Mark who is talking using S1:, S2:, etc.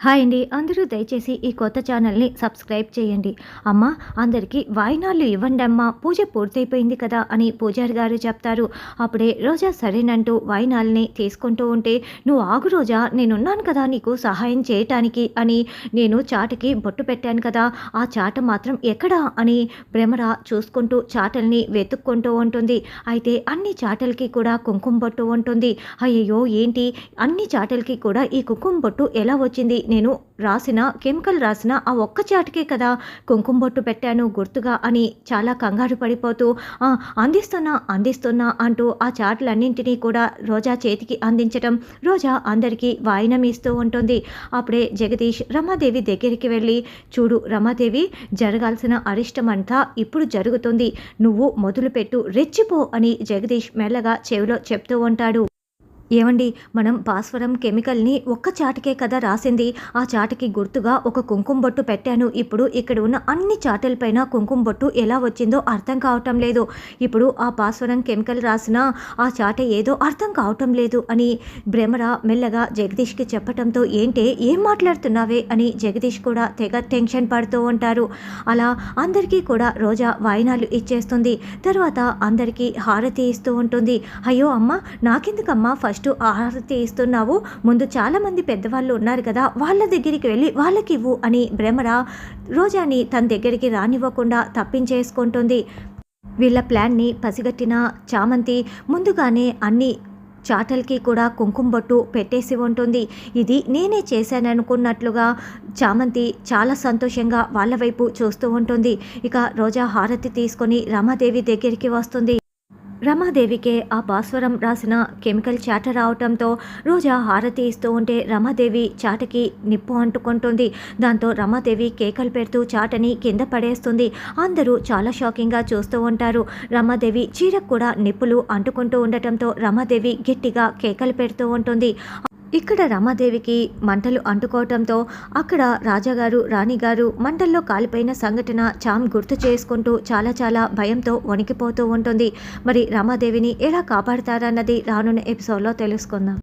S1: Hi అండి. అందరూ దయచేసి ఈ కొత్త ఛానల్ని సబ్స్క్రైబ్ చేయండి. అమ్మ అందరికీ వాయినాలు ఇవ్వండి అమ్మ పూజ పూర్తయిపోయింది కదా అని పూజారి గారు చెప్తారు. అప్పుడే రోజా సరేనంటూ వాయినాల్ని తీసుకుంటూ ఉంటే నువ్వు ఆగు రోజా నేనున్నాను కదా నీకు సహాయం చేయటానికి అని నేను చాటకి బొట్టు పెట్టాను కదా ఆ చాట మాత్రం ఎక్కడా అని భ్రమర చూసుకుంటూ చాటల్ని వెతుక్కుంటూ ఉంటుంది. అయితే అన్ని చాటలకి కూడా కుంకుమ బొట్టు ఉంటుంది. అయ్యయ్యో ఏంటి? అన్ని చాటలకి కూడా ఈ కుంకుమ బొట్టు ఎలా వచ్చింది? నేను రాసిన కెమికల్ రాసిన ఆ ఒక్క చాటుకే కదా కుంకుమ బొట్టు పెట్టాను గుర్తుగా అని చాలా కంగారు పడిపోతూ అందిస్తున్నా అందిస్తున్నా అంటూ ఆ చాట్లన్నింటినీ కూడా రోజా చేతికి అందించటం రోజా అందరికీ వాయినం ఇస్తూ ఉంటుంది. అప్పుడే జగదీష్ రమాదేవి దగ్గరికి వెళ్ళి చూడు రమాదేవి జరగాల్సిన అరిష్టం అంతా ఇప్పుడు జరుగుతుంది. నువ్వు మొదలుపెట్టు రెచ్చిపో అని జగదీష్ మెల్లగా చెవిలో చెప్తూ ఉంటాడు. ఏమండి మనం పాస్వరం కెమికల్ని ఒక్క చాటకే కదా రాసింది. ఆ చాటకి గుర్తుగా ఒక కుంకుమ బొట్టు పెట్టాను. ఇప్పుడు ఇక్కడ ఉన్న అన్ని చాటలపైన కుంకుమ బొట్టు ఎలా వచ్చిందో అర్థం కావటం లేదు. ఇప్పుడు ఆ పాస్వరం కెమికల్ రాసిన ఆ చాట ఏదో అర్థం కావటం లేదు అని భ్రమర మెల్లగా జగదీష్కి చెప్పటంతో ఏంటే ఏం మాట్లాడుతున్నావే అని జగదీష్ కూడా తెగ టెన్షన్ పడుతూ ఉంటారు. అలా అందరికీ కూడా రోజా వాయినాలు ఇచ్చేస్తుంది. తర్వాత అందరికీ హారతి ఇస్తూ ఉంటుంది. అయ్యో అమ్మ నాకెందుకమ్మా ఫస్ట్ ఫస్ట్ హారతి ఇస్తున్నావు. ముందు చాలామంది పెద్దవాళ్ళు ఉన్నారు కదా వాళ్ళ దగ్గరికి వెళ్ళి వాళ్ళకి ఇవ్వు అని భ్రమర రోజాని తన దగ్గరికి రానివ్వకుండా తప్పించేసుకుంటుంది. వీళ్ళ ప్లాన్ని పసిగట్టిన చామంతి ముందుగానే అన్ని చాటల్కి కూడా కుంకుమ బొట్టు పెట్టేసి ఉంటుంది. ఇది నేనే చేశాననుకున్నట్లుగా చామంతి చాలా సంతోషంగా వాళ్ళ వైపు చూస్తూ ఉంటుంది. ఇక రోజా హారతి తీసుకొని రమాదేవి దగ్గరికి వస్తుంది. రమాదేవికే ఆ భాస్వరం రాసిన కెమికల్ చాట రావటంతో రోజా హారతి ఇస్తూ ఉంటే రమాదేవి చాటకి నిప్పు అంటుకుంటుంది. దాంతో రమాదేవి కేకలు పెడుతూ చాటని కింద పడేస్తుంది. అందరూ చాలా షాకింగ్గా చూస్తూ ఉంటారు. రమాదేవి చీరకు కూడా నిప్పులు అంటుకుంటూ ఉండటంతో రమాదేవి గట్టిగా కేకలు పెడుతూ ఉంటుంది. ఇక్కడ రమాదేవికి మంటలు అంటుకోవటంతో అక్కడ రాజాగారు రాణిగారు మంటల్లో కాలిపోయిన సంఘటన చామ్ గుర్తు చేసుకుంటూ చాలా చాలా భయంతో వణికిపోతూ ఉంటుంది. మరి రమాదేవిని ఎలా కాపాడతారన్నది రానున్న ఎపిసోడ్లో తెలుసుకుందాం.